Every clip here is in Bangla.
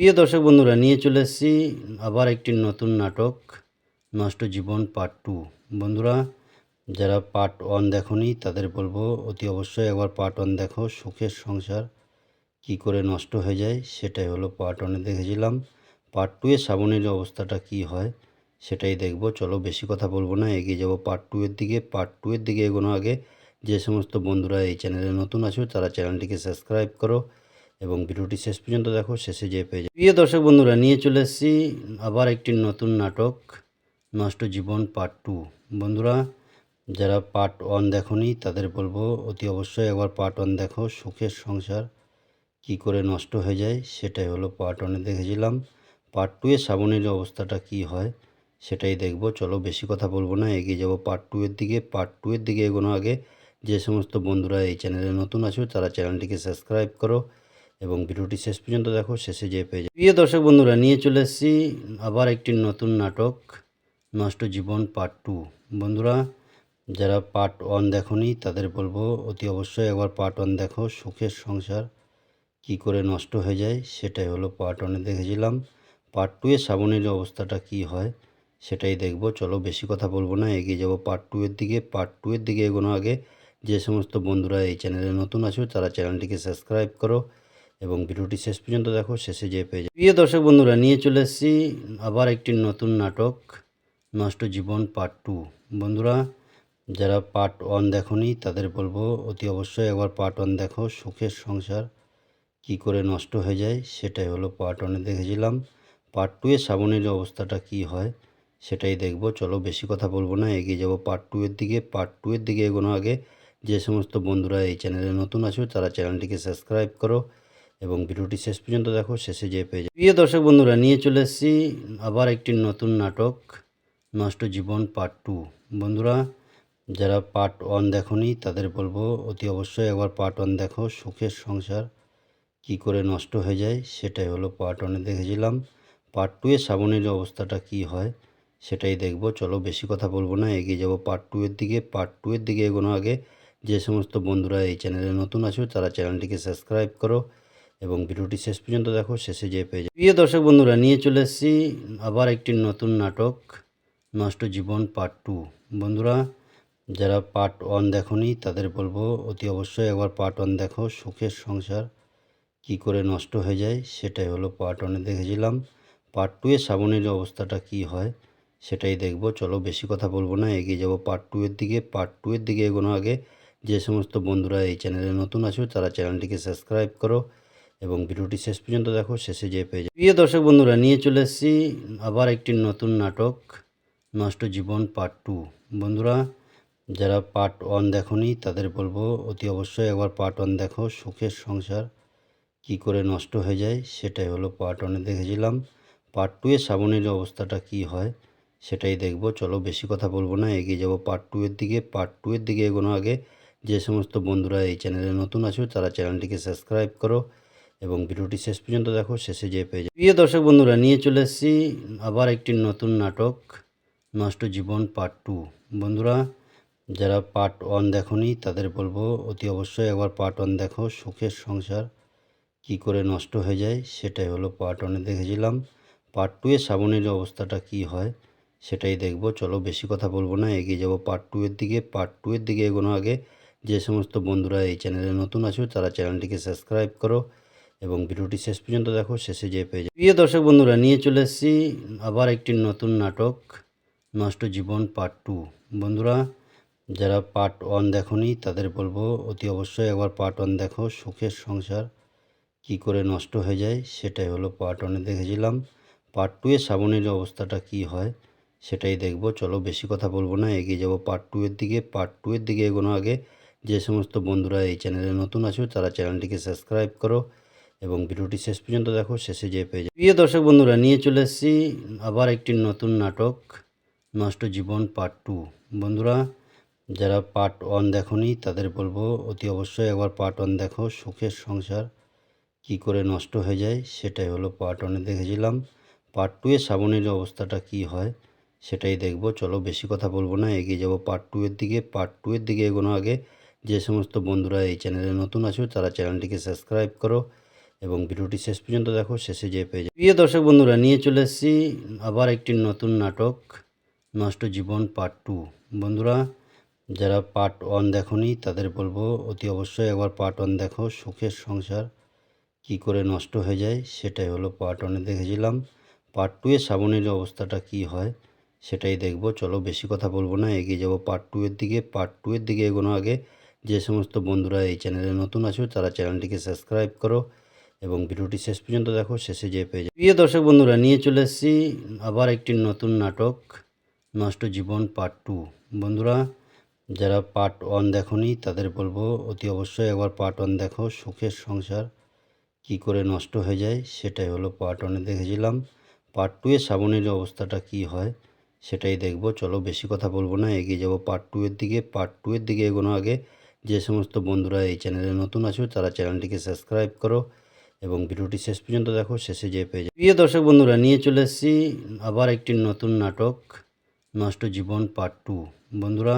প্রিয় দর্শক বন্ধুরা, নিয়ে চলে এসেছি আবার একটি নতুন নাটক, নষ্ট জীবন পার্ট টু বন্ধুরা, যারা পার্ট ওয়ান দেখনি, তাদের বলব, অতি অবশ্যই একবার পার্ট ওয়ান দেখো, সুখের সংসার কি করে নষ্ট হয়ে যায়, সেটাই হলো পার্ট ওয়ানে দেখেছিলাম। পার্ট টু এ শ্রাবণীর অবস্থাটা কি হয়, সেটাই দেখব। চলো, বেশি কথা বলব না, এগিয়ে যাব পার্ট টু এর দিকে। পার্ট টু এর দিকে এগোনো আগে, যে সমস্ত বন্ধুরা এই চ্যানেলে নতুন আছো, তারা চ্যানেলটিকে সাবস্ক্রাইব করো। এবং ভিডিওটি শেষ পর্যন্ত দেখো, শেষে যে পেয়ে যাবে। প্রিয় দর্শক বন্ধুরা, নিয়ে চলে এসেছি আবার একটি নতুন নাটক, নষ্ট জীবন পার্ট টু বন্ধুরা, যারা পার্ট ওয়ান দেখনি, তাদের বলব, অতি অবশ্যই একবার পার্ট ওয়ান দেখো, সুখের সংসার কি করে নষ্ট হয়ে যায়, সেটাই হলো পার্ট ওয়ানে দেখেছিলাম। পার্ট টু এ শ্রাবণীর অবস্থাটা কি হয়, সেটাই দেখব। চলো, বেশি কথা বলব না, এগিয়ে যাব পার্ট টু এর দিকে। পার্ট টু এর দিকে এগোনো আগে, যে সমস্ত বন্ধুরা এই চ্যানেলে নতুন আছো, তারা চ্যানেলটিকে সাবস্ক্রাইব করো। এবং ভিডিওটি শেষ পর্যন্ত দেখো, শেষে যে পেয়ে যাবে। প্রিয় দর্শক বন্ধুরা, নিয়ে চলে এসেছি আবার একটি নতুন নাটক, নষ্ট জীবন পার্ট টু বন্ধুরা, যারা পার্ট ওয়ান দেখনি, তাদের বলব, অতি অবশ্যই একবার পার্ট ওয়ান দেখো, সুখের সংসার কি করে নষ্ট হয়ে যায়, সেটাই হলো পার্ট ওয়ানে দেখেছিলাম। পার্ট টু এ শ্রাবণীর অবস্থাটা কি হয়, সেটাই দেখব। চলো, বেশি কথা বলব না, এগিয়ে যাব পার্ট টু এর দিকে। পার্ট টু এর দিকে এগোনো আগে, যে সমস্ত বন্ধুরা এই চ্যানেলে নতুন আছো, তারা চ্যানেলটিকে সাবস্ক্রাইব করো। এবং ভিডিওটি শেষ পর্যন্ত দেখো, শেষে যে পেয়ে যাবে। প্রিয় দর্শক বন্ধুরা, নিয়ে চলে এসেছি আবার একটি নতুন নাটক, নষ্ট জীবন পার্ট টু বন্ধুরা, যারা পার্ট ওয়ান দেখনি, তাদের বলব, অতি অবশ্যই একবার পার্ট ওয়ান দেখো, সুখের সংসার কি করে নষ্ট হয়ে যায়, সেটাই হলো পার্ট ওয়ানে দেখেছিলাম। পার্ট টু এ শ্রাবণীর অবস্থাটা কি হয়, সেটাই দেখব। চলো, বেশি কথা বলব না, এগিয়ে যাব পার্ট টু এর দিকে। পার্ট টু এর দিকে এগোনো আগে, যে সমস্ত বন্ধুরা এই চ্যানেলে নতুন আছো, তারা চ্যানেলটিকে সাবস্ক্রাইব করো। এবং ভিডিওটি শেষ পর্যন্ত দেখো, শেষে যে পেয়ে যাবে। প্রিয় দর্শক বন্ধুরা, নিয়ে চলে এসেছি আবার একটি নতুন নাটক, নষ্ট জীবন পার্ট টু বন্ধুরা, যারা পার্ট ওয়ান দেখনি, তাদের বলব, অতি অবশ্যই একবার পার্ট ওয়ান দেখো, সুখের সংসার কি করে নষ্ট হয়ে যায়, সেটাই হলো পার্ট ওয়ানে দেখেছিলাম। পার্ট টু এ শ্রাবণীর অবস্থাটা কি হয়, সেটাই দেখব। চলো, বেশি কথা বলব না, এগিয়ে যাব পার্ট টু এর দিকে। পার্ট টু এর দিকে এগোনো আগে, যে সমস্ত বন্ধুরা এই চ্যানেলে নতুন আছো, তারা চ্যানেলটিকে সাবস্ক্রাইব করো। এবং ভিডিওটি শেষ পর্যন্ত দেখো, শেষে যে পেয়ে যাবে। প্রিয় দর্শক বন্ধুরা, নিয়ে চলে এসেছি আবার একটি নতুন নাটক, নষ্ট জীবন পার্ট টু বন্ধুরা, যারা পার্ট ওয়ান দেখনি, তাদের বলব, অতি অবশ্যই একবার পার্ট ওয়ান দেখো, সুখের সংসার কি করে নষ্ট হয়ে যায়, সেটাই হলো পার্ট ওয়ানে দেখেছিলাম। পার্ট টু এ শ্রাবণীর অবস্থাটা কি হয়, সেটাই দেখব। চলো, বেশি কথা বলব না, এগিয়ে যাব পার্ট টু এর দিকে। পার্ট টু এর দিকে এগোনো আগে, যে সমস্ত বন্ধুরা এই চ্যানেলে নতুন আছো, তারা চ্যানেলটিকে সাবস্ক্রাইব করো। এবং ভিডিওটি শেষ পর্যন্ত দেখো, শেষে যে পেয়ে যাবে। প্রিয় দর্শক বন্ধুরা, নিয়ে চলে এসেছি আবার একটি নতুন নাটক, নষ্ট জীবন পার্ট টু বন্ধুরা, যারা পার্ট ওয়ান দেখনি, তাদের বলব, অতি অবশ্যই একবার পার্ট ওয়ান দেখো, সুখের সংসার কি করে নষ্ট হয়ে যায়, সেটাই হলো পার্ট ওয়ানে দেখেছিলাম। পার্ট টু এ শ্রাবণীর অবস্থাটা কি হয়, সেটাই দেখব। চলো, বেশি কথা বলব না, এগিয়ে যাব পার্ট টু এর দিকে। পার্ট টু এর দিকে এগোনো আগে, যে সমস্ত বন্ধুরা এই চ্যানেলে নতুন আছো, তারা চ্যানেলটিকে সাবস্ক্রাইব করো। এবং ভিডিওটি শেষ পর্যন্ত দেখো, শেষে যে পেয়ে যাবে। প্রিয় দর্শক বন্ধুরা, নিয়ে চলে এসেছি আবার একটি নতুন নাটক, নষ্ট জীবন পার্ট টু বন্ধুরা, যারা পার্ট ওয়ান দেখনি, তাদের বলব, অতি অবশ্যই একবার পার্ট ওয়ান দেখো, সুখের সংসার কি করে নষ্ট হয়ে যায়, সেটাই হলো পার্ট ওয়ানে দেখেছিলাম। পার্ট টু এ শ্রাবণীর অবস্থাটা কি হয়, সেটাই দেখব। চলো, বেশি কথা বলব না, এগিয়ে যাব পার্ট টু এর দিকে। পার্ট টু এর দিকে এগোনো আগে, যে সমস্ত বন্ধুরা এই চ্যানেলে নতুন আছো, তারা চ্যানেলটিকে সাবস্ক্রাইব করো। এবং ভিডিওটি শেষ পর্যন্ত দেখো, শেষে যে পেয়ে যাবে। প্রিয় দর্শক বন্ধুরা, নিয়ে চলে এসেছি আবার একটি নতুন নাটক, নষ্ট জীবন পার্ট টু। বন্ধুরা, যারা পার্ট ওয়ান দেখনি, তাদের বলব, অতি অবশ্যই একবার পার্ট ওয়ান দেখো, সুখের সংসার কি করে নষ্ট হয়ে যায়, সেটাই হলো পার্ট ওয়ানে দেখেছিলাম। পার্ট টু এ শ্রাবণীর অবস্থাটা কি হয়, সেটাই দেখব। চলো, বেশি কথা বলব না, এগিয়ে যাব পার্ট টু এর দিকে। পার্ট টু এর দিকে এগোনো আগে, যে সমস্ত বন্ধুরা এই চ্যানেলে নতুন আছো, তারা চ্যানেলটিকে সাবস্ক্রাইব করো এবং ভিডিওটি শেষ পর্যন্ত দেখো, শেষে যে পেয়ে যাবে। প্রিয় দর্শক বন্ধুরা, নিয়ে চলে এসেছি আবার একটি নতুন নাটক, নষ্ট জীবন পার্ট টু। বন্ধুরা, যারা পার্ট ওয়ান দেখনি, তাদের বলব, অতি অবশ্যই একবার পার্ট ওয়ান দেখো, সুখের সংসার কি করে নষ্ট হয়ে যায়, সেটাই হলো পার্ট ওয়ানে দেখেছিলাম। পার্ট টু এ শ্রাবণীর অবস্থাটা কি হয়, সেটাই দেখব। চলো, বেশি কথা বলব না, এগিয়ে যাব পার্ট টু এর দিকে। পার্ট টু এর দিকে এগোনো আগে, যে সমস্ত বন্ধুরা এই চ্যানেলে নতুন আছো, তারা চ্যানেলটিকে সাবস্ক্রাইব করো এবং ভিডিওটি শেষ পর্যন্ত দেখো, শেষে যে পেয়ে যাবে। প্রিয় দর্শক বন্ধুরা, নিয়ে চলে এসেছি আবার একটি নতুন নাটক, নষ্ট জীবন পার্ট টু। বন্ধুরা, যারা পার্ট ওয়ান দেখনি, তাদের বলব, অতি অবশ্যই একবার পার্ট ওয়ান দেখো, সুখের সংসার কি করে নষ্ট হয়ে যায়, সেটাই হলো পার্ট ওয়ানে দেখেছিলাম। পার্ট টু এ শ্রাবণের অবস্থাটা কি হয়, সেটাই দেখব। চলো, বেশি কথা বলব না, এগিয়ে যাব পার্ট টু এর দিকে। পার্ট টু এর দিকে এগোনো আগে, যে সমস্ত বন্ধুরা এই চ্যানেলে নতুন আছো, তারা চ্যানেলটিকে সাবস্ক্রাইব করো এবং ভিডিওটি শেষ পর্যন্ত দেখো, শেষে যে পেয়ে যাবে। প্রিয় দর্শক বন্ধুরা, নিয়ে চলে এসেছি আবার একটি নতুন নাটক, নষ্ট জীবন পার্ট টু। বন্ধুরা, যারা পার্ট ওয়ান দেখনি, তাদের বলব, অতি অবশ্যই একবার পার্ট ওয়ান দেখো, সুখের সংসার কি করে নষ্ট হয়ে যায়, সেটাই হলো পার্ট ওয়ানে দেখেছিলাম। পার্ট টু এ শ্রাবণের অবস্থাটা কি হয়, সেটাই দেখব। চলো, বেশি কথা বলব না, এগিয়ে যাব পার্ট টু এর দিকে। পার্ট টু এর দিকে এগোনো আগে, যে সমস্ত বন্ধুরা এই চ্যানেলে নতুন আছো, তারা চ্যানেলটিকে সাবস্ক্রাইব করো এবং ভিডিওটি শেষ পর্যন্ত দেখো, শেষে যে পেয়ে যাবে। প্রিয় দর্শক বন্ধুরা, নিয়ে চলে এসেছি আবার একটি নতুন নাটক, নষ্ট জীবন পার্ট টু। বন্ধুরা,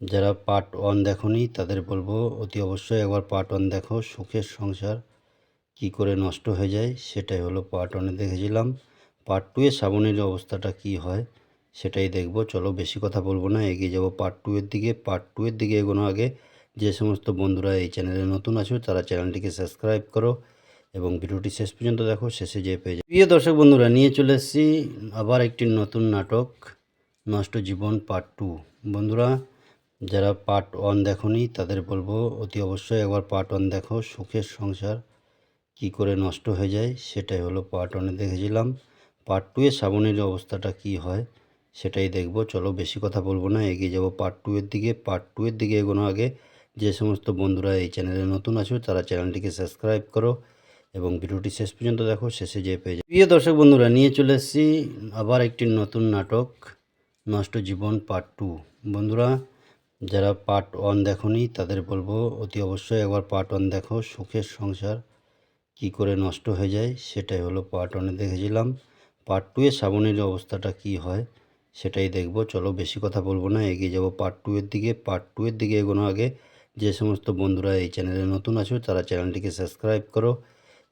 যারা পার্ট ওয়ান দেখনি, তাদের বলব, অতি অবশ্যই একবার পার্ট ওয়ান দেখো, সুখের সংসার কি করে নষ্ট হয়ে যায়, সেটাই হলো পার্ট ওয়ানে দেখেছিলাম। পার্ট টু এ শ্রাবণের অবস্থাটা কি হয়, সেটাই দেখব। চলো, বেশি কথা বলব না, এগিয়ে যাব পার্ট টু এর দিকে। পার্ট টু এর দিকে এগোনো আগে, যে সমস্ত বন্ধুরা এই চ্যানেলে নতুন আছো, তারা চ্যানেলটিকে সাবস্ক্রাইব করো এবং ভিডিওটি শেষ পর্যন্ত দেখো, শেষে যেয়ে পেয়ে যাবে। প্রিয় দর্শক বন্ধুরা, নিয়ে চলে এসেছি আবার একটি নতুন নাটক, নষ্ট জীবন পার্ট টু। বন্ধুরা, যারা পার্ট ওয়ান দেখনি, তাদের বলব, অতি অবশ্যই একবার পার্ট ওয়ান দেখো, সুখের সংসার কি করে নষ্ট হয়ে যায়, সেটাই হলো পার্ট ওয়ানে দেখেছিলাম। পার্ট টু এ শ্রাবণের অবস্থাটা কি হয়, সেটাই দেখব। চলো, বেশি কথা বলব না, এগিয়ে যাব পার্ট টু এর দিকে। পার্ট টু এর দিকে এগোনো আগে, যে সমস্ত বন্ধুরা এই চ্যানেলে নতুন আছো, তারা চ্যানেলটিকে সাবস্ক্রাইব করো এবং ভিডিওটি শেষ পর্যন্ত দেখো, শেষে যে পেয়ে যাবে। প্রিয় দর্শক বন্ধুরা, নিয়ে চলে এসেছি আবার একটি নতুন নাটক, নষ্ট জীবন পার্ট টু। বন্ধুরা, যারা পার্ট ওয়ান দেখনি, তাদের বলব, অতি অবশ্যই একবার পার্ট ওয়ান দেখো, সুখের সংসার কি করে নষ্ট হয়ে যায়, সেটাই হলো পার্ট ওয়ানে দেখেছিলাম। পার্ট টু এ শ্রাবণের অবস্থাটা কি হয়, সেটাই দেখব। চলো, বেশি কথা বলব না, এগিয়ে যাব পার্ট টু এর দিকে। পার্ট টু এর দিকে এগোনো আগে, যে সমস্ত বন্ধুরা এই চ্যানেলে নতুন আছো, তারা চ্যানেলটিকে সাবস্ক্রাইব করো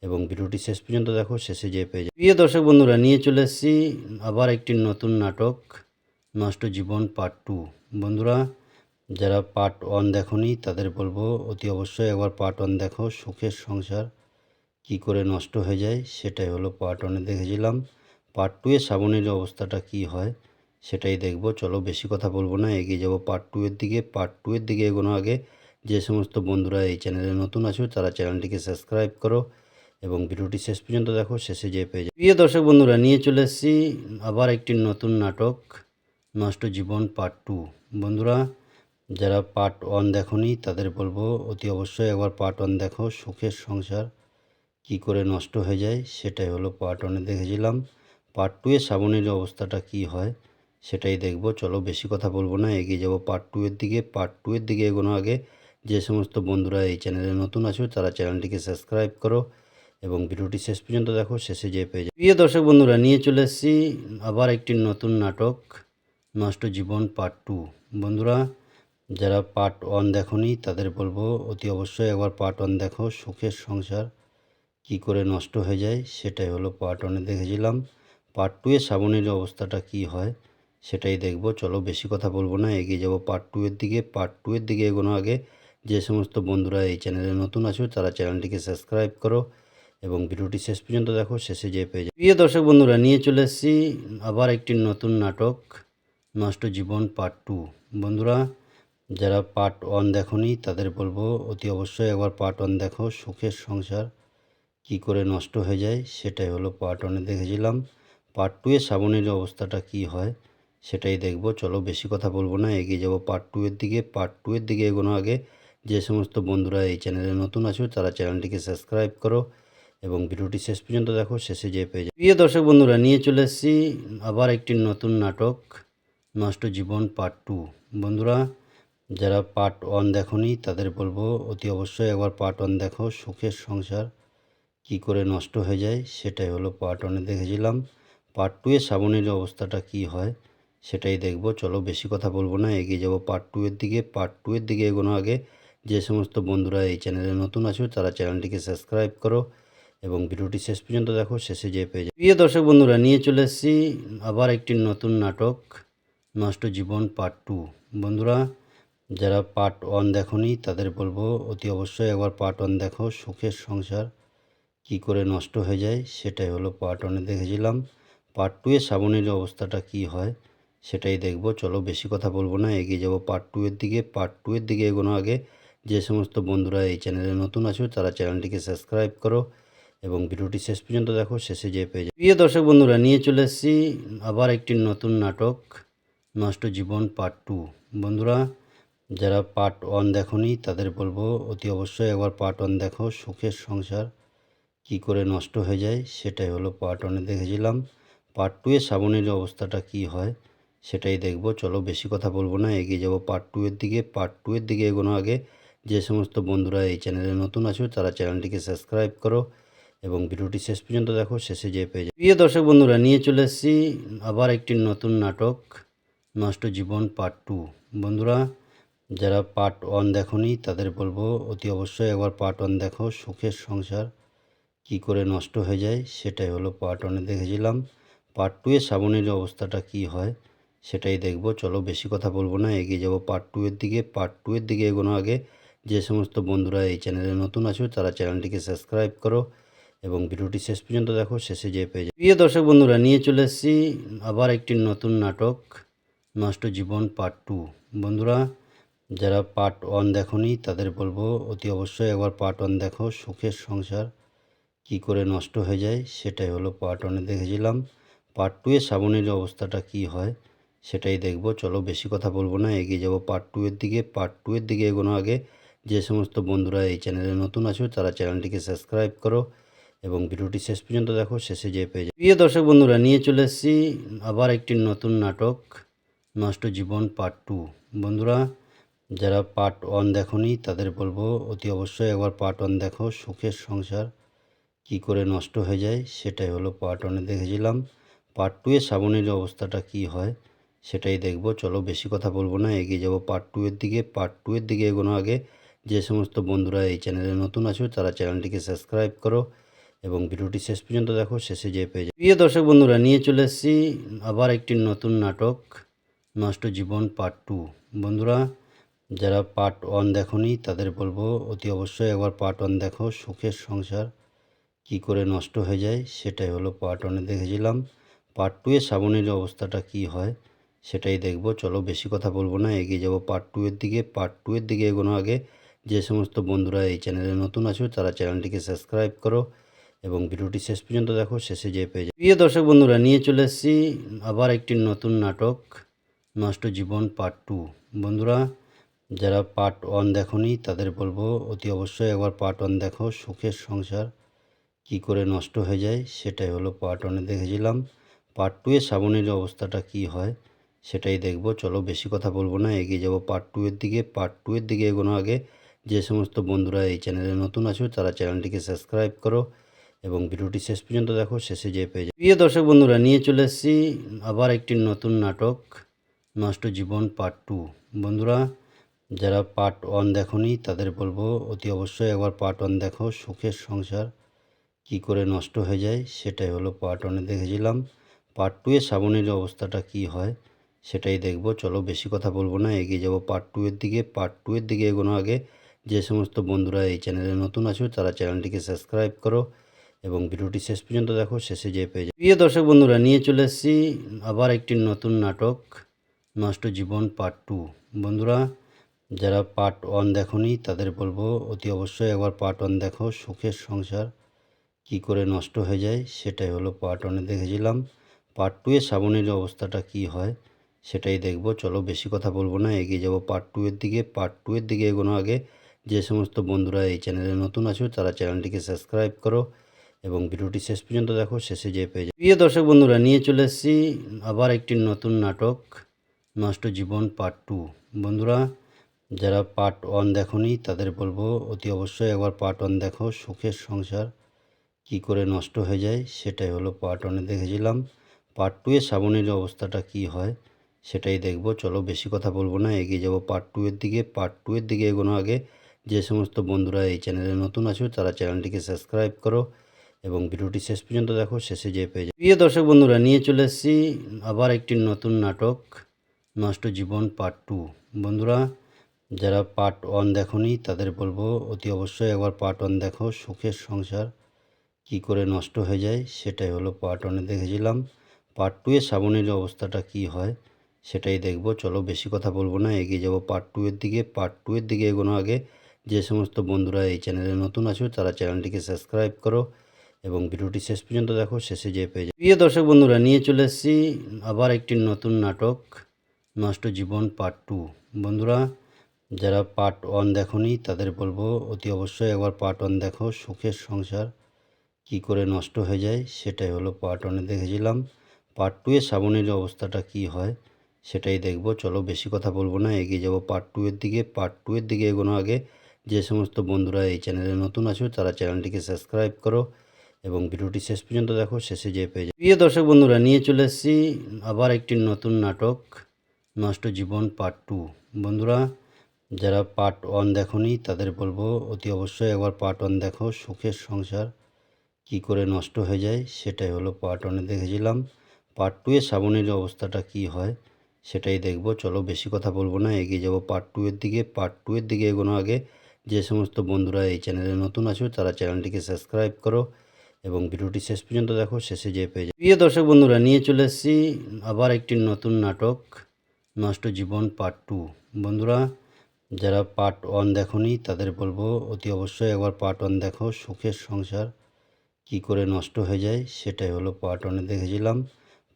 এবং ভিডিওটি শেষ পর্যন্ত দেখো, শেষে যেয়ে পেয়ে যাবে। প্রিয় দর্শক বন্ধুরা, নিয়ে চলে এসেছি আবার একটি নতুন নাটক, নষ্ট জীবন পার্ট টু। বন্ধুরা, যারা পার্ট ওয়ান দেখনি, তাদের বলব, অতি অবশ্যই একবার পার্ট ওয়ান দেখো, সুখের সংসার কি করে নষ্ট হয়ে যায়, সেটাই হলো পার্ট ওয়ানে দেখেছিলাম। পার্ট টু এ শ্রাবণের অবস্থাটা কি হয়, সেটাই দেখব। চলো, বেশি কথা বলব না, এগিয়ে যাব পার্ট টু এর দিকে। পার্ট টু এর দিকে এগোনো আগে, যে সমস্ত বন্ধুরা এই চ্যানেলে নতুন আছো, তারা চ্যানেলটিকে সাবস্ক্রাইব করো এবং ভিডিওটি শেষ পর্যন্ত দেখো, শেষে যে পেয়ে যাবে। প্রিয় দর্শক বন্ধুরা, নিয়ে চলে এসেছি আবার একটি নতুন নাটক, নষ্ট জীবন পার্ট টু। বন্ধুরা, যারা পার্ট ওয়ান দেখনি, তাদের বলব, অতি অবশ্যই একবার পার্ট ওয়ান দেখো, সুখের সংসার কি করে নষ্ট হয়ে যায়, সেটাই হলো পার্ট ওয়ানে দেখেছিলাম। পার্ট টু এ শ্রাবণের অবস্থাটা কি হয়, সেটাই দেখব। চলো, বেশি কথা বলব না, এগিয়ে যাব পার্ট টু এর দিকে। পার্ট টু এর দিকে এগোনো আগে, যে সমস্ত বন্ধুরা এই চ্যানেলে নতুন আছো, তারা চ্যানেলটিকে সাবস্ক্রাইব করো এবং ভিডিওটি শেষ পর্যন্ত দেখো, শেষে যেয়ে পেয়ে যাবে। প্রিয় দর্শক বন্ধুরা, নিয়ে চলে এসেছি আবার একটি নতুন নাটক, নষ্ট জীবন পার্ট টু। বন্ধুরা, যারা পার্ট ওয়ান দেখনি, তাদের বলব, অতি অবশ্যই একবার পার্ট ওয়ান দেখো, সুখের সংসার কি করে নষ্ট হয়ে যায়, সেটাই হলো পার্ট ওয়ানে দেখেছিলাম। পার্ট টু এ শ্রাবণের অবস্থাটা কি হয়, সেটাই দেখব। চলো, বেশি কথা বলব না, এগিয়ে যাব পার্ট টু এর দিকে। পার্ট টু এর দিকে এগোনো আগে, যে সমস্ত বন্ধুরা এই চ্যানেলে নতুন আছো, তারা চ্যানেলটিকে সাবস্ক্রাইব করো এবং ভিডিওটি শেষ পর্যন্ত দেখো, শেষে যেয়ে পেয়ে যাবে। প্রিয় দর্শক বন্ধুরা, নিয়ে চলে এসেছি আবার একটি নতুন নাটক, নষ্ট জীবন পার্ট টু। বন্ধুরা, যারা পার্ট ওয়ান দেখনি, তাদের বলব, অতি অবশ্যই একবার পার্ট ওয়ান দেখো, সুখের সংসার কি করে নষ্ট হয়ে যায়, সেটাই হলো পার্ট ওয়ানে দেখেছিলাম। পার্ট টু এ শ্রাবণের অবস্থাটা কি হয়, সেটাই দেখব। চলো, বেশি কথা বলব না, এগিয়ে যাব পার্ট টু এর দিকে। পার্ট টু এর দিকে এগোনো আগে, যে সমস্ত বন্ধুরা এই চ্যানেলে নতুন আছো, তারা চ্যানেলটিকে সাবস্ক্রাইব করো এবং ভিডিওটি শেষ পর্যন্ত দেখো, শেষে যেয়ে পেয়ে যাবে। প্রিয় দর্শক বন্ধুরা, নিয়ে চলে এসেছি আবার একটি নতুন নাটক, নষ্ট জীবন পার্ট টু। বন্ধুরা, যারা পার্ট ওয়ান দেখনি, তাদের বলব, অতি অবশ্যই একবার পার্ট ওয়ান দেখো, সুখের সংসার কি করে নষ্ট হয়ে যায়, সেটাই হলো পার্ট ওয়ানে দেখেছিলাম। পার্ট টু এ শ্রাবণের অবস্থাটা কি হয়, সেটাই দেখব। চলো, বেশি কথা বলব না, এগিয়ে যাব পার্ট টু এর দিকে। পার্ট টু এর দিকে এগোনো আগে, যে সমস্ত বন্ধুরা এই চ্যানেলে নতুন আছো, তারা চ্যানেলটিকে সাবস্ক্রাইব করো এবং ভিডিওটি শেষ পর্যন্ত দেখো, শেষে যে পেয়ে যাবে। প্রিয় দর্শক বন্ধুরা, নিয়ে চলে এসেছি আবার একটি নতুন নাটক, নষ্ট জীবন পার্ট টু। বন্ধুরা, যারা পার্ট ওয়ান দেখনি, তাদের বলব, অতি অবশ্যই একবার পার্ট ওয়ান দেখো, সুখের সংসার কি করে নষ্ট হয়ে যায়, সেটাই হলো পার্ট ওয়ানে দেখেছিলাম। পার্ট টু এ শ্রাবণের অবস্থাটা কি হয়, সেটাই দেখব। চলো, বেশি কথা বলব না, এগিয়ে যাব পার্ট টু এর দিকে। পার্ট টু এর দিকে এগোনো আগে, যে সমস্ত বন্ধুরা এই চ্যানেলে নতুন আছো, তারা চ্যানেলটিকে সাবস্ক্রাইব করো এবং ভিডিওটি শেষ পর্যন্ত দেখো, শেষে যে পেয়ে যাবে। প্রিয় দর্শক বন্ধুরা, নিয়ে চলে এসেছি আবার একটি নতুন নাটক, নষ্ট জীবন পার্ট টু। বন্ধুরা, যারা পার্ট ওয়ান দেখনি, তাদের বলব, অতি অবশ্যই একবার পার্ট ওয়ান দেখো, সুখের সংসার কি করে নষ্ট হয়ে যায়, সেটাই হলো পার্ট ওয়ানে দেখেছিলাম। পার্ট টু এ শ্রাবণীর অবস্থাটা কি হয়, সেটাই দেখব। চলো, বেশি কথা বলব না, এগিয়ে যাব পার্ট টু এর দিকে। পার্ট টু এর দিকে এগোনো আগে, যে সমস্ত বন্ধুরা এই চ্যানেলে নতুন আছো, তারা চ্যানেলটিকে সাবস্ক্রাইব করো এবং ভিডিওটি শেষ পর্যন্ত দেখো, শেষে যেয়ে পেয়ে যাবে। প্রিয় দর্শক বন্ধুরা, নিয়ে চলে এসেছি আবার একটি নতুন নাটক, নষ্ট জীবন পার্ট টু। বন্ধুরা, যারা পার্ট ওয়ান দেখনি, তাদের বলব, অতি অবশ্যই একবার পার্ট ওয়ান দেখো, সুখের সংসার কি করে নষ্ট হয়ে যায়, সেটাই হলো পার্ট ওয়ানে দেখেছিলাম। পার্ট টু এ শ্রাবণীর অবস্থাটা কি হয়, সেটাই দেখব। চলো, বেশি কথা বলব না, এগিয়ে যাব পার্ট টু এর দিকে। পার্ট টু এর দিকে এগোনো আগে, যে সমস্ত বন্ধুরা এই চ্যানেলে নতুন আছো, তারা চ্যানেলটিকে সাবস্ক্রাইব করো এবং ভিডিওটি শেষ পর্যন্ত দেখো, শেষে যেয়ে পেয়ে যাবে। প্রিয় দর্শক বন্ধুরা, নিয়ে চলে এসেছি আবার একটি নতুন নাটক, নষ্ট জীবন পার্ট টু। বন্ধুরা, যারা পার্ট ওয়ান দেখনি, তাদের বলব, অতি অবশ্যই একবার পার্ট ওয়ান দেখো, সুখের সংসার কি করে নষ্ট হয়ে যায়, সেটাই হলো পার্ট ওয়ানে দেখেছিলাম। পার্ট টু এ শ্রাবণীর অবস্থাটা কি হয়, সেটাই দেখব। চলো, বেশি কথা বলব না, এগিয়ে যাব পার্ট টু এর দিকে। পার্ট টু এর দিকে এগোনো আগে, যে সমস্ত বন্ধুরা এই চ্যানেলে নতুন আছো, তারা চ্যানেলটিকে সাবস্ক্রাইব করো এবং ভিডিওটি শেষ পর্যন্ত দেখো, শেষে যে পেয়ে যাবে। প্রিয় দর্শক বন্ধুরা, নিয়ে চলে এসেছি আবার একটি নতুন নাটক, নষ্ট জীবন পার্ট টু। বন্ধুরা, যারা পার্ট ওয়ান দেখনি, তাদের বলব, অতি অবশ্যই একবার পার্ট ওয়ান দেখো, সুখের সংসার কি করে নষ্ট হয়ে যায়, সেটাই হলো পার্ট ওয়ানে দেখেছিলাম। পার্ট টু এ শ্রাবণীর অবস্থাটা কি হয়, সেটাই দেখব। চলো, বেশি কথা বলব না, এগিয়ে যাব পার্ট টু এর দিকে। পার্ট টু এর দিকে এগোনো আগে, যে সমস্ত বন্ধুরা এই চ্যানেলে নতুন আছো, তারা চ্যানেলটিকে সাবস্ক্রাইব করো এবং ভিডিওটি শেষ পর্যন্ত দেখো, শেষে যেয়ে পেয়ে যাবে। প্রিয় দর্শক বন্ধুরা, নিয়ে চলে এসেছি আবার একটি নতুন নাটক, নষ্ট জীবন পার্ট টু। বন্ধুরা, যারা পার্ট ওয়ান দেখনি, তাদের বলব, অতি অবশ্যই একবার পার্ট ওয়ান দেখো, সুখের সংসার কি করে নষ্ট হয়ে যায়, সেটাই হলো পার্ট ওয়ানে দেখেছিলাম। পার্ট টু এ শ্রাবণীর অবস্থাটা কি হয়, সেটাই দেখব। চলো, বেশি কথা বলব না, এগিয়ে যাব পার্ট টু এর দিকে। পার্ট টু এর দিকে এগোনো আগে, যে সমস্ত বন্ধুরা এই চ্যানেলে নতুন আছো, তারা চ্যানেলটিকে সাবস্ক্রাইব করো এবং ভিডিওটি শেষ পর্যন্ত দেখো, শেষে যে পেয়ে যাবে। প্রিয় দর্শক বন্ধুরা, নিয়ে চলে এসেছি আবার একটি নতুন নাটক, নষ্ট জীবন পার্ট টু। বন্ধুরা, যারা পার্ট ওয়ান দেখনি, তাদের বলব, অতি অবশ্যই একবার পার্ট ওয়ান দেখো, সুখের সংসার কি করে নষ্ট হয়ে যায়, সেটাই হলো পার্ট ওয়ানে দেখেছিলাম। পার্ট টু এ শ্রাবণীর অবস্থাটা কি হয়, সেটাই দেখব। চলো, বেশি কথা বলব না, এগিয়ে যাব পার্ট টু এর দিকে। পার্ট টু এর দিকে এগোনো আগে, যে সমস্ত বন্ধুরা এই চ্যানেলে নতুন আছো, তারা চ্যানেলটিকে সাবস্ক্রাইব করো এবং ভিডিওটি শেষ পর্যন্ত দেখো, শেষে যে পেয়ে যাবে। প্রিয় দর্শক বন্ধুরা, নিয়ে চলে এসেছি আবার একটি নতুন নাটক, নষ্ট জীবন পার্ট টু। বন্ধুরা, যারা পার্ট ওয়ান দেখনি, তাদের বলব, অতি অবশ্যই একবার পার্ট ওয়ান দেখো, সুখের সংসার কি করে নষ্ট হয়ে যায়, সেটাই হলো পার্ট ওয়ানে দেখেছিলাম। পার্ট টু এ শ্রাবণীর অবস্থাটা কি হয়, সেটাই দেখব। চলো, বেশি কথা বলব না, এগিয়ে যাব পার্ট টু এর দিকে। পার্ট টু এর দিকে এগোনো আগে, যে সমস্ত বন্ধুরা এই চ্যানেলে নতুন আছো, তারা চ্যানেলটিকে সাবস্ক্রাইব করো এবং ভিডিওটি শেষ পর্যন্ত দেখো, শেষে যেয়ে পেয়ে যাবে। প্রিয় দর্শক বন্ধুরা, নিয়ে চলে এসেছি আবার একটি নতুন নাটক, নষ্ট জীবন পার্ট টু। বন্ধুরা, যারা পার্ট ওয়ান দেখনি, তাদের বলব, অতি অবশ্যই একবার পার্ট ওয়ান দেখো, সুখের সংসার কি করে নষ্ট হয়ে যায়, সেটাই হলো পার্ট ওয়ানে দেখেছিলাম। পার্ট টু এ শ্রাবণীর অবস্থাটা কি হয়, সেটাই দেখব। চলো, বেশি কথা বলব না, এগিয়ে যাব পার্ট টু এর দিকে। পার্ট টু এর দিকে এগোনো আগে, যে সমস্ত বন্ধুরা এই চ্যানেলে নতুন আছো, তারা চ্যানেলটিকে সাবস্ক্রাইব করো এবং ভিডিওটি শেষ পর্যন্ত দেখো, শেষে যে পেয়ে যাবে। প্রিয় দর্শক বন্ধুরা, নিয়ে চলে এসেছি আবার একটি নতুন নাটক, নষ্ট জীবন পার্ট টু। বন্ধুরা, যারা পার্ট ওয়ান দেখনি, তাদের বলব, অতি অবশ্যই একবার পার্ট ওয়ান দেখো, সুখের সংসার কি করে নষ্ট হয়ে যায়, সেটাই হলো পার্ট ওয়ানে দেখেছিলাম। পার্ট টু এ শ্রাবণীর অবস্থাটা কি হয়, সেটাই দেখব। চলো, বেশি কথা বলব না, এগিয়ে যাব পার্ট টু এর দিকে। পার্ট টু এর দিকে এগোনো আগে, যে সমস্ত বন্ধুরা এই চ্যানেলে নতুন আছো, তারা চ্যানেলটিকে সাবস্ক্রাইব করো এবং ভিডিওটি শেষ পর্যন্ত দেখো, শেষে যে পেয়ে যাবে। প্রিয় দর্শক বন্ধুরা, নিয়ে চলে এসেছি আবার একটি নতুন নাটক, নষ্ট জীবন পার্ট টু। বন্ধুরা, যারা পার্ট ওয়ান দেখনি, তাদের বলব, অতি অবশ্যই একবার পার্ট ওয়ান দেখো, সুখের সংসার কি করে নষ্ট হয়ে যায়, সেটাই হলো পার্ট ওয়ানে দেখেছিলাম। পার্ট টু এ শ্রাবণীর অবস্থাটা কি হয়, সেটাই দেখব। চলো, বেশি কথা বলব না, এগিয়ে যাব পার্ট টু এর দিকে। পার্ট টু এর দিকে এগোনো আগে, যে সমস্ত বন্ধুরা এই চ্যানেলে নতুন আছো, তারা চ্যানেলটিকে সাবস্ক্রাইব করো এবং ভিডিওটি শেষ পর্যন্ত দেখো, শেষে যে পেয়ে যাবে। প্রিয় দর্শক বন্ধুরা, নিয়ে চলে এসেছি আবার একটি নতুন নাটক, নষ্ট জীবন পার্ট টু। বন্ধুরা, যারা পার্ট ওয়ান দেখনি, তাদের বলব, অতি অবশ্যই একবার পার্ট ওয়ান দেখো, সুখের সংসার কি করে নষ্ট হয়ে যায়, সেটাই হলো পার্ট ওয়ানে দেখেছিলাম। পার্ট টু এ শ্রাবণীর অবস্থাটা কি হয়, সেটাই দেখব। চলো, বেশি কথা বলব না, এগিয়ে যাব পার্ট টু এর দিকে। পার্ট টু এর দিকে এগোনো আগে, যে সমস্ত বন্ধুরা এই চ্যানেলে নতুন আছো, তারা চ্যানেলটিকে সাবস্ক্রাইব করো এবং ভিডিওটি শেষ পর্যন্ত দেখো, শেষে যেয়ে পেয়ে যাবে। প্রিয় দর্শক বন্ধুরা, নিয়ে চলে এসেছি আবার একটি নতুন নাটক, নষ্ট জীবন পার্ট টু। বন্ধুরা, যারা পার্ট ওয়ান দেখনি, তাদের বলব, অতি অবশ্যই একবার পার্ট ওয়ান দেখো, সুখের সংসার কি করে নষ্ট হয়ে যায়, সেটাই হলো পার্ট ওয়ানে দেখেছিলাম। পার্ট টু এ শ্রাবণীর অবস্থাটা কি হয়, সেটাই দেখব। চলো, বেশি কথা বলব না, এগিয়ে যাব পার্ট টু এর দিকে। পার্ট টু এর দিকে এগোনো আগে, যে সমস্ত বন্ধুরা এই চ্যানেলে নতুন আছো, তারা চ্যানেলটিকে সাবস্ক্রাইব করো এবং ভিডিওটি শেষ পর্যন্ত দেখো, শেষে যেয়ে পেয়ে যাবে। প্রিয় দর্শক বন্ধুরা, নিয়ে চলে এসেছি আবার একটি নতুন নাটক, নষ্ট জীবন পার্ট টু। বন্ধুরা, যারা পার্ট ওয়ান দেখনি, তাদের বলব, অতি অবশ্যই একবার পার্ট ওয়ান দেখো, সুখের সংসার কি করে নষ্ট হয়ে যায়, সেটাই হলো পার্ট ওয়ানে দেখেছিলাম।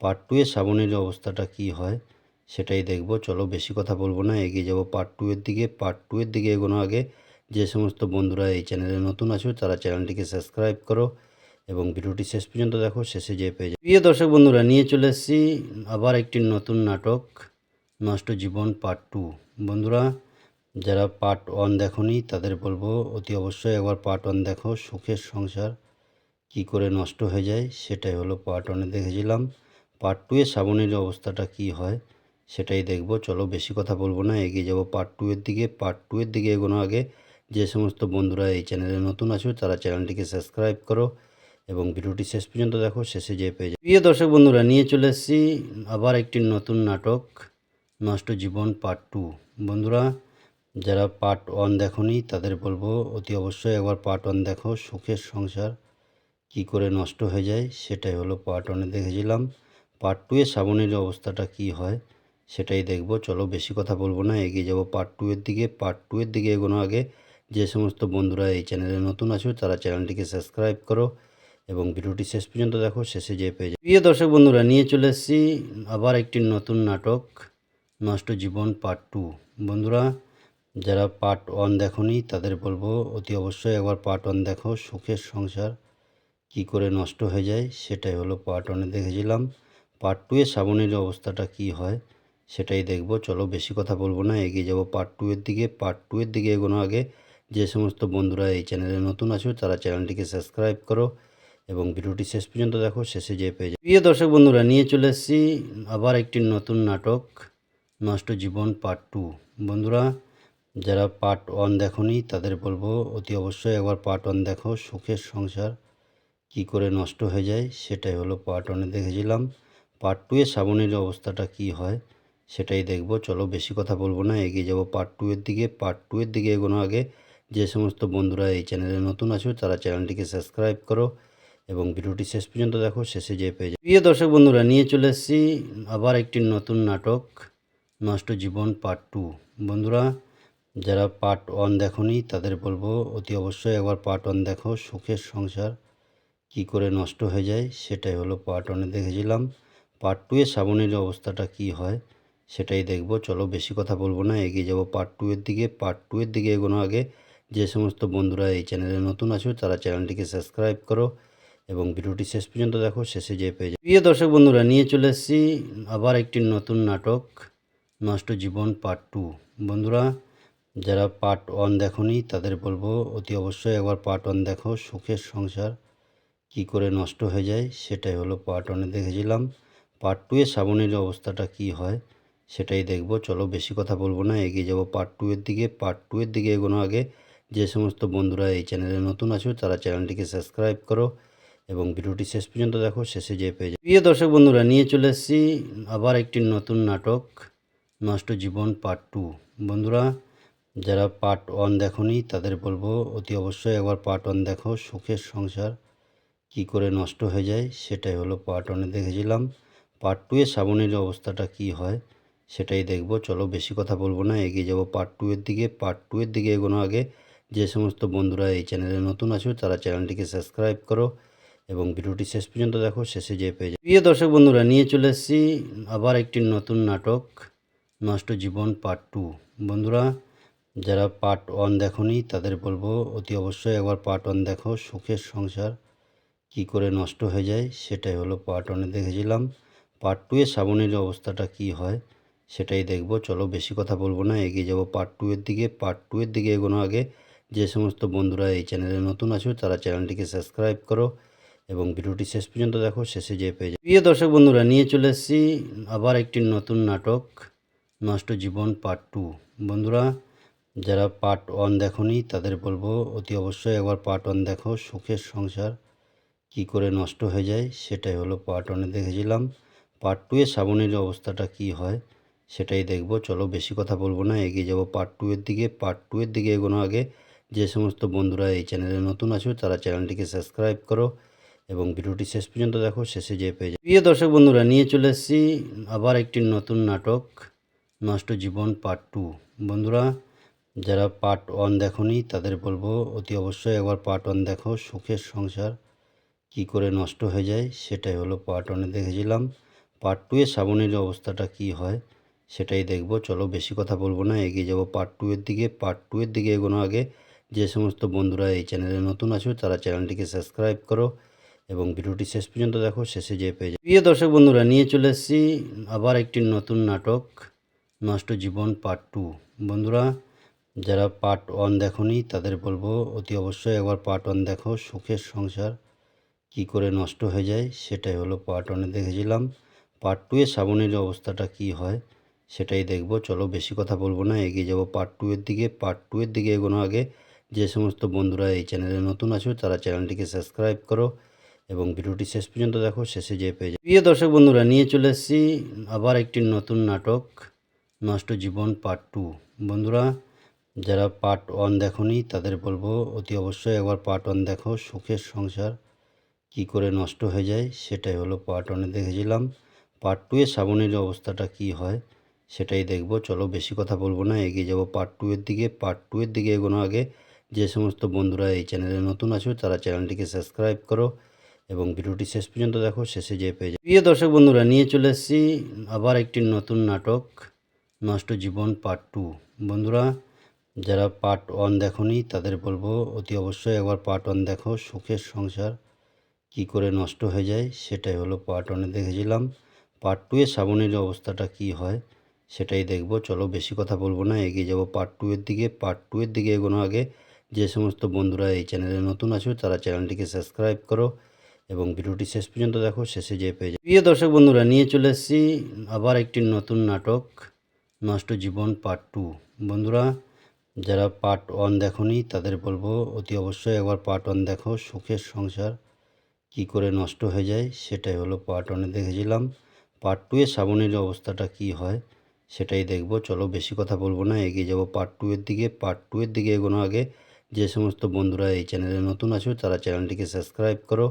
পার্ট টু এ শ্রাবণীর অবস্থাটা কি হয়, সেটাই দেখব। চলো, বেশি কথা বলব না, এগিয়ে যাব পার্ট টু এর দিকে। পার্ট টু এর দিকে এগোনো আগে, যে সমস্ত বন্ধুরা এই চ্যানেলে নতুন আছো, তারা চ্যানেলটিকে সাবস্ক্রাইব করো এবং ভিডিওটি শেষ পর্যন্ত দেখো, শেষে যেয়ে পেয়ে যাবে। প্রিয় দর্শক বন্ধুরা, নিয়ে চলে এসেছি আবার একটি নতুন নাটক, নষ্ট জীবন পার্ট টু। বন্ধুরা, যারা পার্ট ওয়ান দেখনি, তাদের বলব, অতি অবশ্যই একবার পার্ট ওয়ান দেখো, সুখের সংসার কি করে নষ্ট হয়ে যায়, সেটাই হলো পার্ট ওয়ানে দেখেছিলাম। পার্ট টু এ শ্রাবণীর অবস্থাটা কি হয়, সেটাই দেখব। চলো, বেশি কথা বলব না, এগিয়ে যাব পার্ট টু এর দিকে। পার্ট টু এর দিকে এগোনো আগে, যে সমস্ত বন্ধুরা এই চ্যানেলে নতুন আছো, তারা চ্যানেলটিকে সাবস্ক্রাইব করো এবং ভিডিওটি শেষ পর্যন্ত দেখো, শেষে যেয়ে পেয়ে যাবে। প্রিয় দর্শক বন্ধুরা, নিয়ে চলে এসেছি আবার একটি নতুন নাটক, নষ্ট জীবন পার্ট টু। বন্ধুরা, যারা পার্ট ওয়ান দেখনি, তাদের বলব, অতি অবশ্যই একবার পার্ট ওয়ান দেখো, সুখের সংসার কি করে নষ্ট হয়ে যায়, সেটাই হলো পার্ট ওয়ানে দেখেছিলাম। পার্ট টু এ শ্রাবণীর অবস্থাটা কি হয়, সেটাই দেখব। চলো, বেশি কথা বলব না, এগিয়ে যাব পার্ট টু এর দিকে। পার্ট টু এর দিকে এগোনো আগে, যে সমস্ত বন্ধুরা এই চ্যানেলে নতুন আছো, তারা চ্যানেলটিকে সাবস্ক্রাইব করো এবং ভিডিওটি শেষ পর্যন্ত দেখো, শেষে যে পেয়ে যাবে। প্রিয় দর্শক বন্ধুরা, নিয়ে চলে এসেছি আবার একটি নতুন নাটক, নষ্ট জীবন পার্ট টু। বন্ধুরা, যারা পার্ট ওয়ান দেখনি, তাদের বলব, অতি অবশ্যই একবার পার্ট ওয়ান দেখো, সুখের সংসার কি করে নষ্ট হয়ে যায়, সেটাই হলো পার্ট ওয়ানে দেখেছিলাম। পার্ট টু এ অবস্থাটা কি হয়, সেটাই দেখব। চলো, বেশি কথা বলব না, এগিয়ে যাব পার্ট টু এর দিকে। পার্ট টু এর দিকে এগোনো আগে, যে সমস্ত বন্ধুরা এই চ্যানেলে নতুন আছো, তারা চ্যানেলটিকে সাবস্ক্রাইব করো এবং ভিডিওটি শেষ পর্যন্ত দেখো, শেষে যে পেয়ে যাবে। প্রিয় দর্শক বন্ধুরা, নিয়ে চলে এসেছি আবার একটি নতুন নাটক, নষ্ট জীবন পার্ট টু। বন্ধুরা, যারা পার্ট ওয়ান দেখনি, তাদের বলব, অতি অবশ্যই একবার পার্ট ওয়ান দেখো, সুখের সংসার কি করে নষ্ট হয়ে যায়, সেটাই হলো পার্ট ওয়ানে দেখেছিলাম। পার্ট টু এ অবস্থাটা কি হয়, সেটাই দেখব। চলো, বেশি কথা বলব না, এগিয়ে যাব পার্ট টু এর দিকে। পার্ট টু এর দিকে এগোনো আগে, যে সমস্ত বন্ধুরা এই চ্যানেলে নতুন আছো, তারা চ্যানেলটিকে সাবস্ক্রাইব করো এবং ভিডিওটি শেষ পর্যন্ত দেখো, শেষে যে পেয়ে যাবে। প্রিয় দর্শক বন্ধুরা, নিয়ে চলে এসেছি আবার একটি নতুন নাটক, নষ্ট জীবন পার্ট টু। বন্ধুরা, যারা পার্ট ওয়ান দেখনি, তাদের বলব, অতি অবশ্যই একবার পার্ট ওয়ান দেখো, সুখের সংসার কি করে নষ্ট হয়ে যায়, সেটাই হলো পার্ট ওয়ানে দেখেছিলাম। পার্ট টু এ শ্রাবণীর অবস্থাটা কি হয়, সেটাই দেখব। চলো, বেশি কথা বলব না, এগিয়ে যাব পার্ট টু এর দিকে। পার্ট টু এর দিকে এগোনো আগে, যে সমস্ত বন্ধুরা এই চ্যানেলে নতুন আছো, তারা চ্যানেলটিকে সাবস্ক্রাইব করো এবং ভিডিওটি শেষ পর্যন্ত দেখো, শেষে যে পেয়ে যাবে। প্রিয় দর্শক বন্ধুরা, নিয়ে চলে এসেছি আবার একটি নতুন নাটক, নষ্ট জীবন পার্ট টু। বন্ধুরা, যারা পার্ট ওয়ান দেখনি, তাদের বলব, অতি অবশ্যই একবার পার্ট ওয়ান দেখো, সুখের সংসার কি করে নষ্ট হয়ে যায়, সেটাই হলো পার্ট ওয়ানে দেখেছিলাম। পার্ট টু এ শ্রাবণীর অবস্থাটা কি হয়, সেটাই দেখব। চলো, বেশি কথা বলব না, এগিয়ে যাব পার্ট টু এর দিকে। পার্ট টু এর দিকে এগোনো আগে, যে সমস্ত বন্ধুরা এই চ্যানেলে নতুন আছো, তারা চ্যানেলটিকে সাবস্ক্রাইব করো এবং ভিডিওটি শেষ পর্যন্ত দেখো, শেষে যে পেয়ে যাবে। প্রিয় দর্শক বন্ধুরা, নিয়ে চলে এসেছি আবার একটি নতুন নাটক, নষ্ট জীবন পার্ট টু। বন্ধুরা, যারা পার্ট ওয়ান দেখনি, তাদের বলব, অতি অবশ্যই একবার পার্ট ওয়ান দেখো, সুখের সংসার কি করে নষ্ট হয়ে যায়, সেটাই হলো পার্ট ওয়ানে দেখেছিলাম। পার্ট টু এ শ্রাবণীর অবস্থাটা কি হয়, সেটাই দেখব। চলো, বেশি কথা বলব না, এগিয়ে যাব পার্ট টু এর দিকে। পার্ট টু এর দিকে এগোনো আগে, যে সমস্ত বন্ধুরা এই চ্যানেলে নতুন আছো, তারা চ্যানেলটিকে সাবস্ক্রাইব করো এবং ভিডিওটি শেষ পর্যন্ত দেখো, শেষে যে পেয়ে যাবে। প্রিয় দর্শক বন্ধুরা, নিয়ে চলে এসেছি আবার একটি নতুন নাটক, নষ্ট জীবন পার্ট টু। বন্ধুরা, যারা পার্ট ওয়ান দেখনি, তাদের বলব, অতি অবশ্যই একবার পার্ট ওয়ান দেখো, সুখের সংসার কি করে নষ্ট হয়ে যায়, সেটাই হলো পার্ট ওয়ানে দেখেছিলাম। পার্ট টু এ শ্রাবণীর অবস্থাটা কি হয়, সেটাই দেখব। চলো, বেশি কথা বলব না, এগিয়ে যাব পার্ট টু এর দিকে। পার্ট টু এর দিকে এগোনো আগে, যে সমস্ত বন্ধুরা এই চ্যানেলে নতুন আছো, তারা চ্যানেলটিকে সাবস্ক্রাইব করো এবং ভিডিওটি শেষ পর্যন্ত দেখো, শেষে যে পেয়ে যাবে। প্রিয় দর্শক বন্ধুরা, নিয়ে চলে এসেছি আবার একটি নতুন নাটক, নষ্ট জীবন পার্ট টু। বন্ধুরা, যারা পার্ট ওয়ান দেখনি, তাদের বলব, অতি অবশ্যই একবার পার্ট ওয়ান দেখো, সুখের সংসার কি করে নষ্ট হয়ে যায়, সেটাই হলো পার্ট ওয়ানে দেখেছিলাম। পার্ট টু এ শ্রাবণীর অবস্থাটা কি হয়, সেটাই দেখব। চলো, বেশি কথা বলব না, এগিয়ে যাব পার্ট টু এর দিকে। পার্ট টু এর দিকে এগোনো আগে, যে সমস্ত বন্ধুরা এই চ্যানেলে নতুন আছো, তারা চ্যানেলটিকে সাবস্ক্রাইব করো এবং ভিডিওটি শেষ পর্যন্ত দেখো, শেষে যে পেয়ে যাবে। প্রিয় দর্শক বন্ধুরা, নিয়ে চলে এসেছি আবার একটি নতুন নাটক, নষ্ট জীবন পার্ট টু। বন্ধুরা, যারা পার্ট ওয়ান দেখনি, তাদের বলব, অতি অবশ্যই একবার পার্ট ওয়ান দেখো, সুখের সংসার কি করে নষ্ট হয়ে যায়, সেটাই হলো পার্ট ওয়ানে দেখেছিলাম। পার্ট টু এ শ্রাবণীর অবস্থাটা কি হয়, সেটাই দেখব। চলো, বেশি কথা বলব না, এগিয়ে যাব পার্ট টু এর দিকে। পার্ট টু এর দিকে এগোনো আগে, যে সমস্ত বন্ধুরা এই চ্যানেলে নতুন আছো, তারা চ্যানেলটিকে সাবস্ক্রাইব করো এবং ভিডিওটি শেষ পর্যন্ত দেখো, শেষে যেয়ে পেয়ে যাবে। প্রিয় দর্শক বন্ধুরা, নিয়ে চলে এসেছি আবার একটি নতুন নাটক, নষ্ট জীবন পার্ট টু। বন্ধুরা, যারা পার্ট ওয়ান দেখনি, তাদের বলব, অতি অবশ্যই একবার পার্ট ওয়ান দেখো, সুখের সংসার কি করে নষ্ট হয়ে যায়, সেটাই হলো পার্ট ওয়ানে দেখেছিলাম। পার্ট টু এ শ্রাবণীর অবস্থাটা কি হয়, সেটাই দেখব। চলো, বেশি কথা বলব না, এগিয়ে যাব পার্ট টু এর দিকে। পার্ট টু এর দিকে এগোনো আগে, যে সমস্ত বন্ধুরা এই চ্যানেলে নতুন আছো, তারা চ্যানেলটিকে সাবস্ক্রাইব করো এবং ভিডিওটি শেষ পর্যন্ত দেখো, শেষে যেয়ে পেয়ে যাবে। প্রিয় দর্শক বন্ধুরা, নিয়ে চলে এসেছি আবার একটি নতুন নাটক, নষ্ট জীবন পার্ট টু বন্ধুরা, যারা পার্ট ওয়ান দেখনি, তাদের বলব, অতি অবশ্যই একবার পার্ট ওয়ান দেখো, সুখের সংসার কি করে নষ্ট হয়ে যায়, সেটাই হলো পার্ট ওয়ানে দেখেছিলাম। পার্ট টু এ শ্রাবণীর অবস্থাটা কি হয়, সেটাই দেখব। চলো, বেশি কথা বলব না, এগিয়ে যাব পার্ট টু এর দিকে। পার্ট টু এর দিকে এগোনো আগে, যে সমস্ত বন্ধুরা এই চ্যানেলে নতুন আছো, তারা চ্যানেলটিকে সাবস্ক্রাইব করো। এবং ভিডিওটি শেষ পর্যন্ত দেখো, শেষে যেয়ে পেয়ে যাবে। প্রিয় দর্শক বন্ধুরা, নিয়ে চলে এসেছি আবার একটি নতুন নাটক, নষ্ট জীবন পার্ট টু বন্ধুরা, যারা পার্ট ওয়ান দেখনি, তাদের বলব, অতি অবশ্যই একবার পার্ট ওয়ান দেখো, সুখের সংসার কি করে নষ্ট হয়ে যায়, সেটাই হলো পার্ট ওয়ানে দেখেছিলাম। পার্ট টু এ শ্রাবণীর অবস্থাটা কি হয়, সেটাই দেখব। চলো, বেশি কথা বলব না, এগিয়ে যাব পার্ট টু এর দিকে। পার্ট টু এর দিকে এগোনো আগে, যে সমস্ত বন্ধুরা এই চ্যানেলে নতুন আছো, তারা চ্যানেলটিকে সাবস্ক্রাইব করো। এবং ভিডিওটি শেষ পর্যন্ত দেখো, শেষে যে পেয়ে যাবে। প্রিয় দর্শক বন্ধুরা, নিয়ে চলে এসেছি আবার একটি নতুন নাটক, নষ্ট জীবন পার্ট টু বন্ধুরা, যারা পার্ট ওয়ান দেখনি, তাদের বলব, অতি অবশ্যই একবার পার্ট ওয়ান দেখো, সুখের সংসার কি করে নষ্ট হয়ে যায়, সেটাই হলো পার্ট ওয়ানে দেখেছিলাম। পার্ট টু এ শ্রাবণীর অবস্থাটা কি হয়, সেটাই দেখব। চলো, বেশি কথা বলব না, এগিয়ে যাব পার্ট টু এর দিকে। পার্ট টু এর দিকে এগোনো আগে, যে সমস্ত বন্ধুরা এই চ্যানেলে নতুন আছো, তারা চ্যানেলটিকে সাবস্ক্রাইব করো।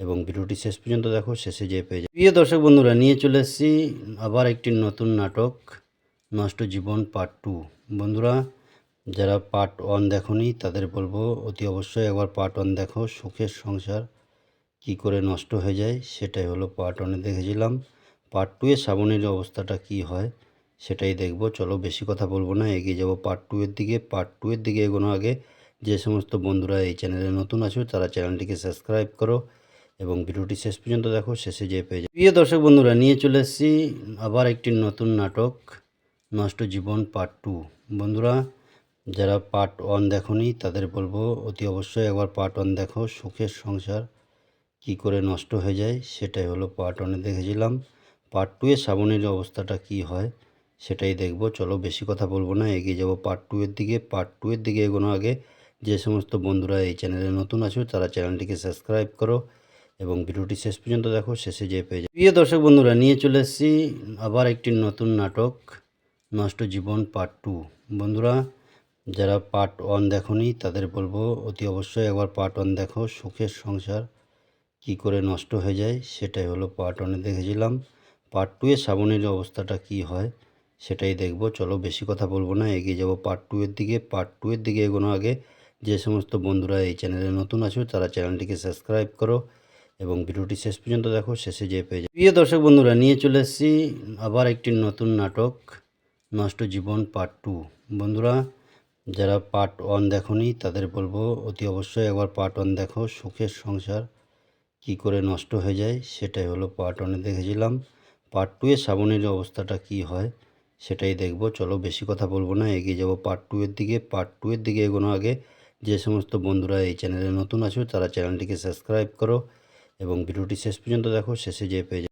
এবং ভিডিওটি শেষ পর্যন্ত দেখো, শেষে যেয়ে পেয়ে যাবে। প্রিয় দর্শক বন্ধুরা, নিয়ে চলে এসেছি আবার একটি নতুন নাটক, নষ্ট জীবন পার্ট টু বন্ধুরা, যারা পার্ট ওয়ান দেখনি, তাদের বলব, অতি অবশ্যই একবার পার্ট ওয়ান দেখো, সুখের সংসার কি করে নষ্ট হয়ে যায়, সেটাই হলো পার্ট ওয়ানে দেখেছিলাম। পার্ট টু এ শ্রাবণীর অবস্থাটা কি হয়, সেটাই দেখব। চলো, বেশি কথা বলব না, এগিয়ে যাব পার্ট টু এর দিকে। পার্ট টু এর দিকে এগোনো আগে, যে সমস্ত বন্ধুরা এই চ্যানেলে নতুন আছো, তারা চ্যানেলটিকে সাবস্ক্রাইব করো। এবং ভিডিওটি শেষ পর্যন্ত দেখো, শেষে যেয়ে পেয়ে যাবে। প্রিয় দর্শক বন্ধুরা, নিয়ে চলে এসেছি আবার একটি নতুন নাটক, নষ্ট জীবন পার্ট টু বন্ধুরা, যারা পার্ট ওয়ান দেখনি, তাদের বলব, অতি অবশ্যই একবার পার্ট ওয়ান দেখো, সুখের সংসার কি করে নষ্ট হয়ে যায়, সেটাই হলো পার্ট ওয়ানে দেখেছিলাম পার্ট টু এ শ্রাবণীর অবস্থাটা কি সেটাই দেখব চলো বেশি কথা বলব না এগিয়ে যাব পার্ট টু এর দিকে পার্ট টু এর দিকে এগোনো আগে যে সমস্ত বন্ধুরা এই চ্যানেলে নতুন আছো তারা চ্যানেলটিকে সাবস্ক্রাইব করো এবং ভিডিওটি শেষ পর্যন্ত দেখো শেষে যে পেয়ে যাবে প্রিয় দর্শক বন্ধুরা নিয়ে চলে এসেছি আবার একটি নতুন নাটক নষ্ট জীবন পার্ট টু বন্ধুরা যারা পার্ট ওয়ান দেখনি তাদের বলব অতি অবশ্যই একবার পার্ট ওয়ান দেখো সুখের সংসার কি করে নষ্ট যায় সেটাই হলো পার্ট ওয়ানে দেখেছিলাম। পার্ট টু এ শ্রাবণীর অবস্থাটা কি হয়, সেটাই দেখব। চলো, বেশি কথা বলব না, এগিয়ে যাব পার্ট টু এর দিকে। পার্ট টু এর দিকে এগোনো আগে, যে সমস্ত বন্ধুরা এই চ্যানেলে নতুন আছো, তারা চ্যানেলটিকে সাবস্ক্রাইব করো। এবং ভিডিওটি শেষ পর্যন্ত দেখো, শেষে যে পেয়ে যাবে। প্রিয় দর্শক বন্ধুরা, নিয়ে চলে এসেছি আবার একটি নতুন নাটক, নষ্ট জীবন পার্ট টু। বন্ধুরা, যারা পার্ট ওয়ান দেখনি, তাদের বলব, অতি অবশ্যই একবার পার্ট ওয়ান দেখো, সুখের সংসার কি করে নষ্ট হয়ে যায়, সেটাই হলো পার্ট ওয়ানে দেখেছিলাম। পার্ট টু এ শ্রাবণীর অবস্থাটা কি হয়, সেটাই দেখব। চলো, বেশি কথা বলব না, এগিয়ে যাব পার্ট টু এর দিকে। পার্ট টু এর দিকে এগোনো আগে, যে সমস্ত বন্ধুরা এই চ্যানেলে নতুন আছো, তারা চ্যানেলটিকে সাবস্ক্রাইব করো এবং ভিডিওটি শেষ পর্যন্ত দেখো, শেষে যেয়ে পেয়ে যাবে। প্রিয় দর্শক বন্ধুরা, নিয়ে চলে এসেছি আবার একটি নতুন নাটক, নষ্ট জীবন পার্ট টু। বন্ধুরা, যারা পার্ট ওয়ান দেখোনি, তাদের বলব, অতি অবশ্যই একবার পার্ট ওয়ান দেখো, সুখের সংসার কি করে নষ্ট হয়ে যায়, সেটাই হলো পার্ট ওয়ানে দেখেছিলাম। পার্ট টু এ শ্রাবণীর অবস্থাটা কি হয়, সেটাই দেখব। চলো, বেশি কথা বলব না, এগিয়ে যাব পার্ট টু এর দিকে। পার্ট টু এর দিকে এগোনো আগে, যে সমস্ত বন্ধুরা এই চ্যানেলে নতুন আছো, তারা চ্যানেলটিকে সাবস্ক্রাইব করো এবং ভিডিওটি শেষ পর্যন্ত দেখো শেষে যে পেয়ে